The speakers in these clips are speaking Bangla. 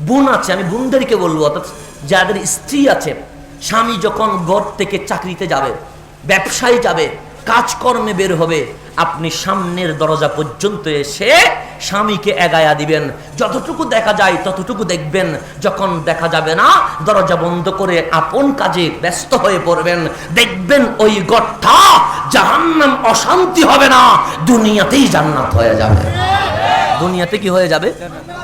বোন আছে, আমি বোনদেরকে বলব, অর্থাৎ যাদের স্ত্রী আছে, স্বামী যখন ঘর থেকে চাকরিতে যাবে, ব্যবসায় যাবে, কাজকর্মে বের হবে, আপনি সামনের দরজা পর্যন্ত এসে স্বামীকে এগায়া দিবেন। যতটুকু দেখা যায়, ততটুকু দেখবেন। যখন দেখা যাবে না, দরজা বন্ধ করে আপন কাজে ব্যস্ত হয়ে পড়বেন। দেখবেন ওই গঠটা জাহান্নাম অশান্তি হবে না, দুনিয়াতেই জান্নাত হয়ে যাবে। দুনিয়াতে কি হয়ে যাবে?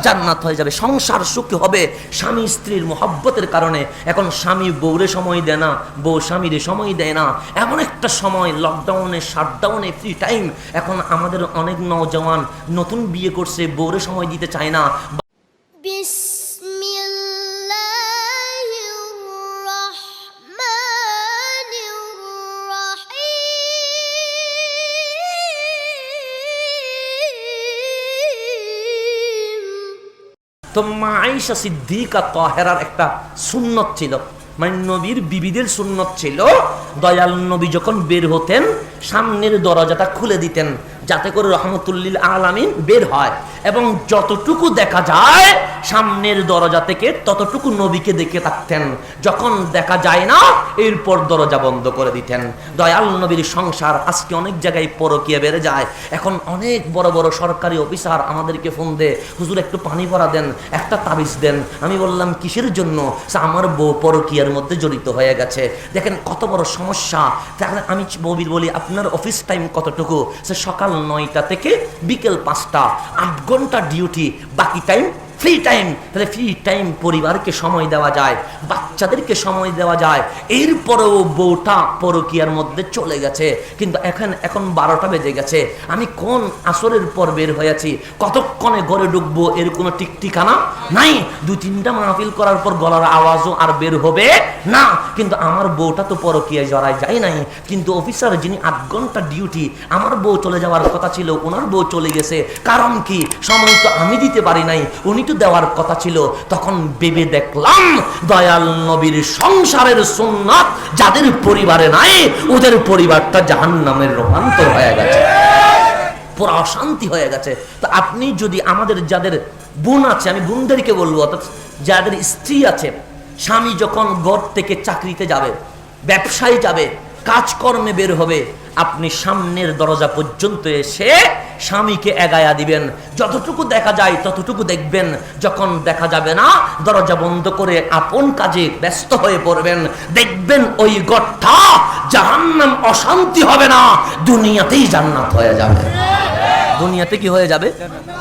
জান্নাত হয়ে যাবে, সংসার সুখী হবে। স্বামী স্ত্রীর মহব্বতের কারণে এখন স্বামী বউরে সময় দেয় না, বউ স্বামীরে সময় দেয় না। এমন একটা সময় লকডাউনে শাটডাউনে ফ্রি টাইম এখন আমাদের অনেক নওজওয়ান নতুন বিয়ে করছে, বউরে সময় দিতে চায় না। তো মা আইসা সিদ্দিকা তহেরার একটা সুন্নত ছিল। মানে নবীর বিবিদের সুন্নত ছিল। দয়াল নবী যখন বের হতেন, সামনের দরজাটা খুলে দিতেন। যাতে করে রহমতুল্লিল আলামিন বের হয়। এবং যতটুকু দেখা যায়, সামনের দরজা থেকে ততটুকু নবীকে দেখে থাকতেন। যখন দেখা যায় না, এরপর দরজা বন্ধ করে দিতেন। দয়াল নবীর সংসার আজকে অনেক জায়গায় পরকিয়া বেড়ে যায়। এখন অনেক বড় বড় সরকারি অফিসার আমাদেরকে ফোন দে হুজুর, একটু পানি ভরা দেন, একটা তাবিজ দেন। আমি বললাম, কিসের জন্য? আমার বউ পরকিয়ার মধ্যে জড়িত হয়ে গেছে। দেখেন কত বড় সমস্যা। তাহলে আমি ববির বলি, আপনার অফিস টাইম কতটুকু? সে সকাল নয়টা থেকে বিকেল পাঁচটা আট ঘণ্টা ডিউটি বাকি টাইম ফ্রি টাইম তাহলে ফ্রি টাইম পরিবারকে সময় দেওয়া যায়, বাচ্চাদেরকে সময় দেওয়া যায়। এরপরেও বউটা পরকিয়ার মধ্যে চলে গেছে। কিন্তু এখন এখন বারোটা বেজে গেছে। আমি কোন আসরের পর বের হয়েছি? কতক্ষণে ঘরে ঢুকবো? এর কোনো ঠিক ঠিকানা নাই? দু তিনটা মাহফিল করার পর গলার আওয়াজও আর বের হবে না। কিন্তু আমার বউটা তো পরকিয়ায় জড়ায় যায় নাই। কিন্তু অফিসার যিনি আধ ঘণ্টা ডিউটি আমার বউ চলে যাওয়ার কথা ছিল, ওনার বউ চলে গেছে। কারণ কি? সময় তো আমি দিতে পারি নাই। উনি তো দেওয়ার কথা ছিল, তখন ভেবে দেখলাম দয়াল নবীর সংসারের সুন্নাত যাদের পরিবারে নাই, ওদের পরিবারটা জাহান্নামের রূপান্তর হয়ে গেছে। পুরো অশান্তি হয়ে গেছে। তো আপনি যদি আমাদের যাদের বোন আছে, আমি বোনদেরকে বলব, অর্থাৎ যাদের স্ত্রী আছে, স্বামী যখন ঘর থেকে চাকরিতে যাবে, ব্যবসায় যাবে, কাজকর্মে বের হবে আপনি সামনের দরজা পর্যন্ত এসে স্বামীকে এগায়া দিবেন। যতটুকু দেখা যায় ততটুকু দেখবেন। যখন দেখা যাবে না, দরজা বন্ধ করে আপন কাজে ব্যস্ত হয়ে পড়বেন। দেখবেন ওই গঠটা জাহান্নাম অশান্তি হবে না, দুনিয়াতেই জান্নাত হয়ে যাবে। দুনিয়াতে কি হয়ে যাবে?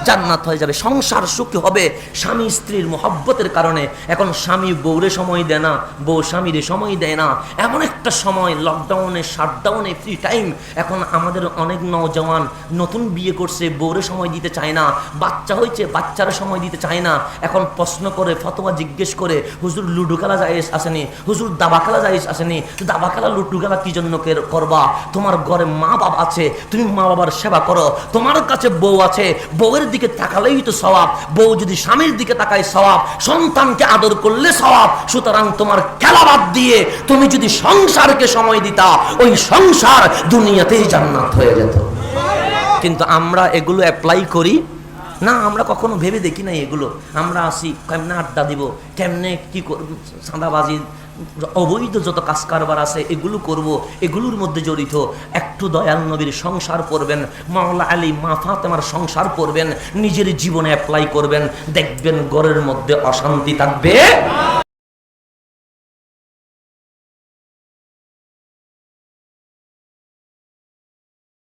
জান্নাত হয়ে যাবে। সংসার সুখী হবে স্বামী স্ত্রীর মহব্বতের কারণে। এখন স্বামী বউরে সময় দেয় না, বউ স্বামীরে সময় দেয় না। এমন একটা সময় লকডাউনে শাটডাউনে ফ্রি টাইম এখন আমাদের অনেক নওজওয়ান নতুন বিয়ে করছে, বউরে সময় দিতে চায় না। বাচ্চা হয়েছে, বাচ্চারা সময় দিতে চায় না। এখন প্রশ্ন করে, ফতোয়া জিজ্ঞেস করে, হুজুর, লুডু খেলা যায় আসেনি? হুজুর, দাবা খেলা যায় আসেনি? দাবা খেলা, লুডু খেলা কি জন্য করবা? তোমার ঘরে মা বাবা আছে, তুমি মা বাবার সেবা করো। তোমার কাছে বউ আছে, বউয়ের দিকে তাকালেই তো স্বভাব বউ যদি স্বামীর দিকে তাকায় স্বভাব সন্তানকে আদর করলে স্বভাব সুতরাং তোমার খেলা বাদ দিয়ে তুমি যদি সংসারকে সময় দিতা, ওই সংসার দুনিয়াতেই জান্নাত হয়ে যেত। কিন্তু আমরা এগুলো অ্যাপ্লাই করি না, আমরা কখনো ভেবে দেখি না এগুলো। আমরা আসি, কেমনে আড্ডা দিব, কেমনে কি করব সাঁদাবাজি, অবৈধ যত কাজ কারবার আছে, এগুলো করব, এগুলোর মধ্যে জড়িত। একটু দয়াল নবীর সংসার করবেন, মাওলা আলী মাথা তোমার সংসার করবেন, নিজের জীবনে অ্যাপ্লাই করবেন, দেখবেন ঘরের মধ্যে অশান্তি থাকবে।